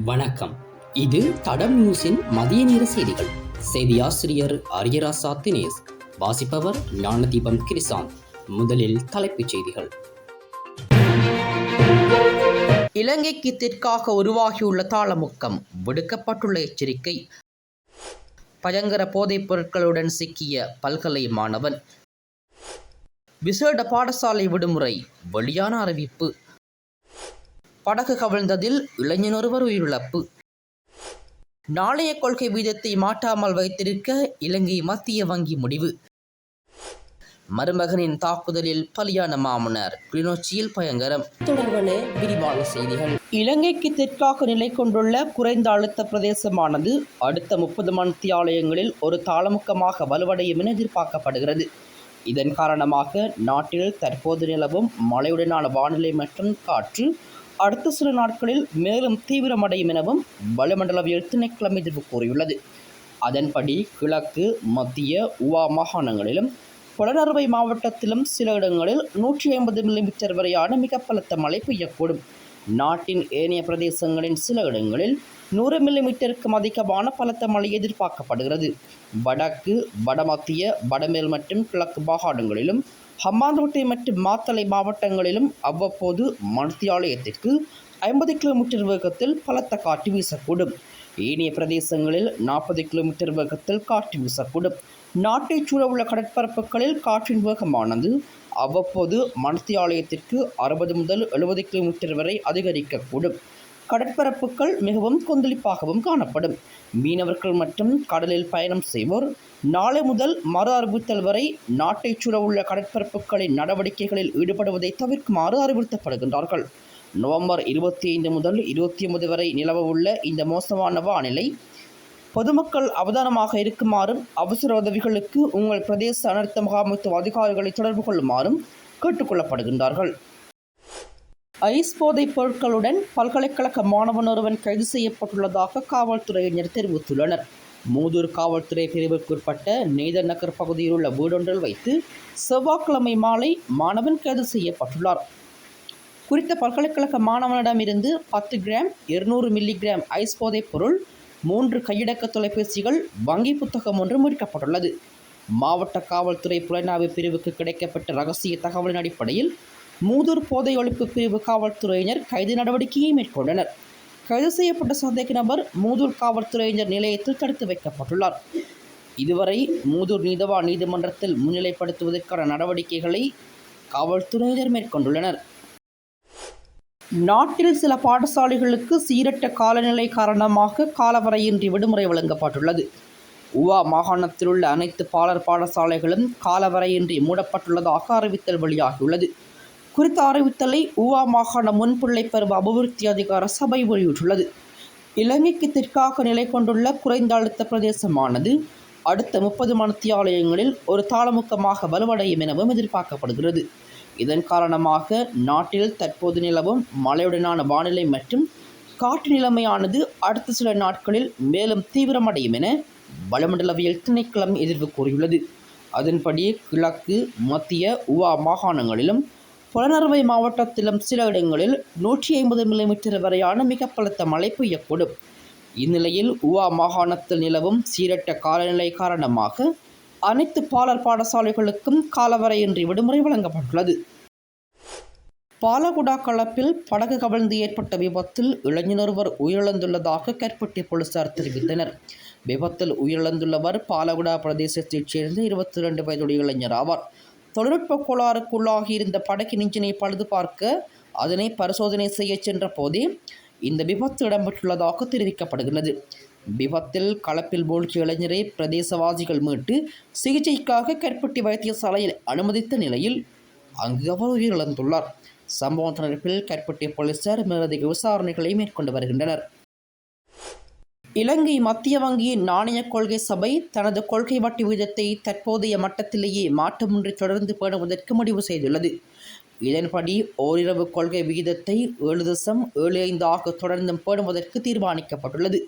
வணக்கம். இது தடம் நியூஸின் மதிய நேர செய்திகள். செய்தி ஆசிரியர் அரியராசா தினேஷ் வாசிப்பவர் ஞானதீபம் கிரிசாந்த் முதலில் தலைப்புச் செய்திகள். இலங்கைக்கு தெற்காக உருவாகியுள்ள தாளமுக்கம் விடுக்கப்பட்டுள்ள எச்சரிக்கை. பயங்கர போதைப் பொருட்களுடன் சிக்கிய பல்கலை மாணவன். விசேட பாடசாலை விடுமுறை வெளியான அறிவிப்பு. படகு கவிழ்ந்ததில் இளைஞன் ஒருவர் உயிரிழப்பு. நாளைய கொள்கை வீதத்தை மாற்றாமல் வைத்திருக்க இலங்கை மத்திய வங்கி முடிவு. மருமகனின் தாக்குதலில் பலியான மாமனார் கிளிநொச்சியில் பயங்கரம். தொடர்பான விரிவான செய்திகள். இலங்கைக்கு தெற்காக நிலை கொண்டுள்ள குறைந்த அழுத்த பிரதேசமானது அடுத்த முப்பது மணித்தியாலயங்களில் ஒரு தாளமுக்கமாக வலுவடையும் என எதிர்பார்க்கப்படுகிறது. இதன் காரணமாக நாட்டில் தற்போது நிலவும் மழையுடனான வானிலை மற்றும் காற்று அடுத்த சில நாட்களில் மேலும் தீவிரமடையும் எனவும் வளிமண்டலவியல் திணைக்கிழமை எதிர்ப்பு கூறியுள்ளது. அதன்படி கிழக்கு மத்திய உவா மாகாணங்களிலும் புலனறுவை மாவட்டத்திலும் சில இடங்களில் நூற்றி ஐம்பது மில்லிமீட்டர் வரையான மிக பலத்த மழை பெய்யக்கூடும். நாட்டின் ஏனைய பிரதேசங்களின் சில இடங்களில் நூறு மில்லிமீட்டருக்கும் அதிகமான பலத்த மழை எதிர்பார்க்கப்படுகிறது. வடக்கு வடமத்திய வடமேல் மற்றும் கிழக்கு மாகாணங்களிலும் ஹம்மாந்தோட்டை மற்றும் மாத்தளை மாவட்டங்களிலும் அவ்வப்போது மணித்தியாலயத்திற்கு ஐம்பது கிலோமீட்டர் வேகத்தில் பலத்த காற்று வீசக்கூடும். ஏனைய பிரதேசங்களில் நாற்பது கிலோமீட்டர் வேகத்தில் காற்று வீசக்கூடும். நாட்டைச் சூழவுள்ள கடற்பரப்புகளில் காற்றின் வேகமானது அவ்வப்போது மணத்தியாலயத்திற்கு அறுபது முதல் எழுபது கிலோமீட்டர் வரை அதிகரிக்கக்கூடும். கடற்பரப்புகள் மிகவும் கொந்தளிப்பாகவும் காணப்படும். மீனவர்கள் மற்றும் கடலில் பயணம் செய்வோர். நாளை முதல் மறு அறிவுறுத்தல் வரை நாட்டைச் சூழவுள்ள கடற்பரப்புகளின் நடவடிக்கைகளில் ஈடுபடுவதை தவிர்க்குமாறு அறிவுறுத்தப்படுகின்றார்கள். நவம்பர் இருபத்தி ஐந்து முதல் இருபத்தி ஒன்பது வரை நிலவவுள்ள இந்த மோசமான வானிலை பொதுமக்கள் அவதானமாக இருக்குமாறும் அவசர உதவிகளுக்கு உங்கள் பிரதேச அனர்த்த முகாமைத்துவ அதிகாரிகளை தொடர்பு கொள்ளுமாறும் கேட்டுக்கொள்ளப்படுகின்றார்கள். ஐஸ் போதைப் பொருட்களுடன் பல்கலைக்கழக மாணவன் ஒருவன் கைது செய்யப்பட்டுள்ளதாக காவல்துறையினர் தெரிவித்துள்ளனர். மூதூர் காவல்துறை பிரிவுக்குட்பட்ட நெய்தர் நகர் பகுதியில் உள்ள வீடொன்றில் வைத்து செவ்வாய்க்கிழமை மாலை மாணவன் கைது செய்யப்பட்டுள்ளார். குறித்த பல்கலைக்கழக மாணவனிடமிருந்து பத்து கிராம் இருநூறு மில்லிகிராம் ஐஸ் போதைப் பொருள் மூன்று கையடக்க தொலைபேசிகள் வங்கி புத்தகம் ஒன்று மீட்கப்பட்டுள்ளது மாவட்ட காவல்துறை புலனாய்வு பிரிவுக்கு கிடைக்கப்பட்ட ரகசிய தகவலின் அடிப்படையில் மூதூர் போதை ஒழிப்பு பிரிவு காவல்துறையினர் கைது நடவடிக்கையை மேற்கொண்டனர். கைது செய்யப்பட்ட சந்தேக நபர் மூதூர் காவல்துறையினர் நிலையத்தில் தடுத்து வைக்கப்பட்டுள்ளார். இதுவரை மூதூர் நீதவா நீதிமன்றத்தில் முன்னிலைப்படுத்துவதற்கான நடவடிக்கைகளை காவல்துறையினர் மேற்கொண்டுள்ளனர். நாட்டில் சில பாடசாலைகளுக்கு சீரற்ற காலநிலை காரணமாக காலவரையின்றி விடுமுறை வழங்கப்பட்டுள்ளது. உவா மாகாணத்தில் உள்ள அனைத்து பாலர் பாடசாலைகளும் காலவரையின்றி மூடப்பட்டுள்ளதாக அறிவித்தல் வெளியாகியுள்ளது. குறித்த அறிவித்தலை ஊவா மாகாண முன்பிள்ளை பருவ அபிவிருத்தி அதிகார சபை வெளியிட்டுள்ளது. இலங்கைக்கு தெற்காக நிலை கொண்டுள்ள குறைந்த அழுத்த பிரதேசமானது அடுத்த முப்பது மணித்தியாலயங்களில் ஒரு தாளமுக்கமாக வலுவடையும் எனவும் எதிர்பார்க்கப்படுகிறது. இதன் காரணமாக நாட்டில் தற்போது நிலவும் மழையுடனான வானிலை மற்றும் காற்று நிலைமையானது அடுத்த சில நாட்களில் மேலும் தீவிரமடையும் என வளிமண்டலவியல் திணைக்களம் எதிர்வு கூறியுள்ளது. அதன்படி கிழக்கு மத்திய உவா மாகாணங்களிலும் புலனறுவை மாவட்டத்திலும் சில இடங்களில் நூற்றி ஐம்பது மில்லிமீட்டர் வரையான மிக பலத்த மழை பெய்யக்கூடும். இந்நிலையில் உவா மாகாணத்தில் நிலவும் சீரட்ட காலநிலை காரணமாக அனைத்து பாலர் பாடசாலைகளுக்கும் காலவரையின்றி விடுமுறை வழங்கப்பட்டுள்ளது. பாலகுடா களப்பில் படகு கவிழ்ந்து ஏற்பட்ட விபத்தில் இளைஞனொருவர் உயிரிழந்துள்ளதாக கற்பட்டி போலீசார் தெரிவித்தனர். விபத்தில் உயிரிழந்துள்ளவர் பாலகுடா பிரதேசத்தைச் சேர்ந்த இருபத்தி இரண்டு வயதுடைய இளைஞர் ஆவார். தொழில்நுட்ப கோளாறுக்குள்ளாகி இருந்த படகின் இன்ஜினை பழுது பார்க்க அதனை பரிசோதனை செய்ய சென்ற போதே இந்த விபத்து இடம்பெற்றுள்ளதாக தெரிவிக்கப்படுகிறது விபத்தில் களப்பில் மூழ்கிய இளைஞரை பிரதேசவாசிகள் மீட்டு சிகிச்சைக்காக கற்பட்டி வைத்தியசாலையில் அனுமதித்த நிலையில் அங்கு அவர் உயிரிழந்துள்ளார். சம்பவம் தொடர்பில் கற்பட்டி போலீசார் மேலதிக விசாரணைகளை மேற்கொண்டு வருகின்றனர். இலங்கை மத்திய வங்கியின் நாணய கொள்கை சபை தனது கொள்கை வட்டி விகிதத்தை தற்போதைய மட்டத்திலேயே மாற்றமின்றி தொடர்ந்து பேணுவதற்கு முடிவு செய்துள்ளது. இதன்படி ஓரிரவு கொள்கை விகிதத்தை ஏழு தசம் ஏழு ஐந்து ஆக தொடர்ந்தும் பேணுவதற்கு தீர்மானிக்கப்பட்டுள்ளது.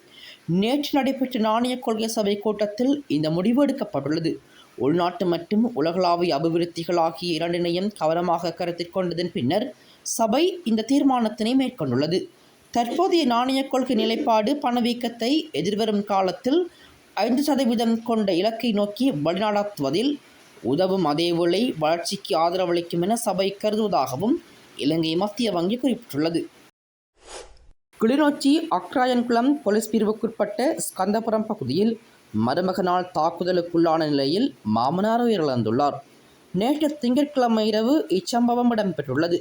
நேற்று நடைபெற்ற நாணய கொள்கை சபை கூட்டத்தில் இந்த முடிவு எடுக்கப்பட்டுள்ளது. உள்நாட்டு மற்றும் உலகளாவிய அபிவிருத்திகள் ஆகிய இரண்டினையும் கவனமாக கருத்தில் கொண்டதன் பின்னர் சபை இந்த தீர்மானத்தினை மேற்கொண்டுள்ளது. தற்போதைய நாணயக் கொள்கை நிலைப்பாடு பணவீக்கத்தை எதிர்வரும் காலத்தில் ஐந்து சதவீதம் கொண்ட இலக்கை நோக்கி வழிநடத்துவதில் உதவும். அதே அதேவேளை வளர்ச்சிக்கு ஆதரவளிக்கும் என சபை கருதுவதாகவும் இலங்கை மத்திய வங்கி குறிப்பிட்டுள்ளது. கிளிநொச்சி அக்ராயன்குளம் போலீஸ் பிரிவுக்குட்பட்ட ஸ்கந்தபுரம் பகுதியில் மருமகனால் தாக்குதலுக்குள்ளான நிலையில் மாமனார் உயிரிழந்துள்ளார். நேற்று திங்கட்கிழமை இரவு இச்சம்பவம் இடம்பெற்றுள்ளது.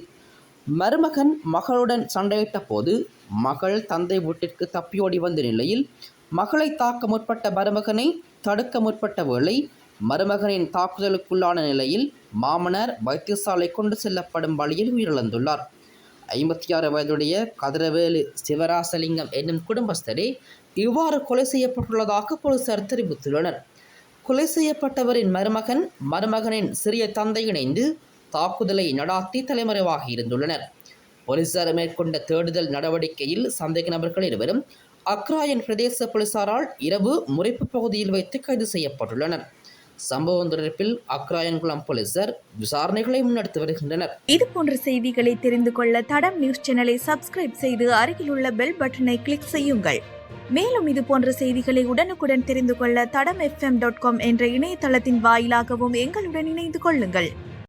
மருமகன் மகளுடன் சண்டையிட்ட போது மகள் தந்தை வீட்டிற்கு தப்பியோடி வந்த நிலையில் மகளை தாக்க முற்பட்ட மருமகனை தடுக்க முற்பட்ட வேளை மருமகனின் தாக்குதலுக்குள்ளான நிலையில் மாமனார் வைத்தியசாலை கொண்டு செல்லப்படும் வழியில் உயிரிழந்துள்ளார். ஐம்பத்தி ஆறு வயதுடைய கதிரவேலு சிவராசலிங்கம் என்னும் குடும்பஸ்தரே இவ்வாறு கொலை செய்யப்பட்டுள்ளதாக போலீசார் தெரிவித்துள்ளனர். கொலை செய்யப்பட்டவரின் மருமகன் மருமகனின் சிறிய தந்தை இணைந்து தாக்குதலை நடாத்தி தலைமறைவாக இருந்துள்ளனர். போலீசார் மேற்கொண்ட தேடுதல் நடவடிக்கையில் சந்தேக நபர்கள் இருவரும் அக்ராயன் பிரதேச போலீசாரால் இரவு முறைப்பு பகுதியில் வைத்து கைது செய்யப்பட்டுள்ளனர். சம்பவம் தொடர்பில் அக்ராயன்குளம் போலீசார் விசாரணைகளை முன்னெடுத்து வருகின்றனர். இது போன்ற செய்திகளை தெரிந்து கொள்ள தடம் நியூஸ் சேனலை சப்ஸ்கிரைப் செய்து அருகிலுள்ள பெல் பட்டனை கிளிக் செய்யுங்கள். மேலும் இது போன்ற செய்திகளை உடனுக்குடன் தெரிந்து கொள்ள தடம் எஃப்எம் டாட் காம் என்ற இணையதளத்தின் வாயிலாகவும் எங்களுடன் இணைந்து கொள்ளுங்கள்.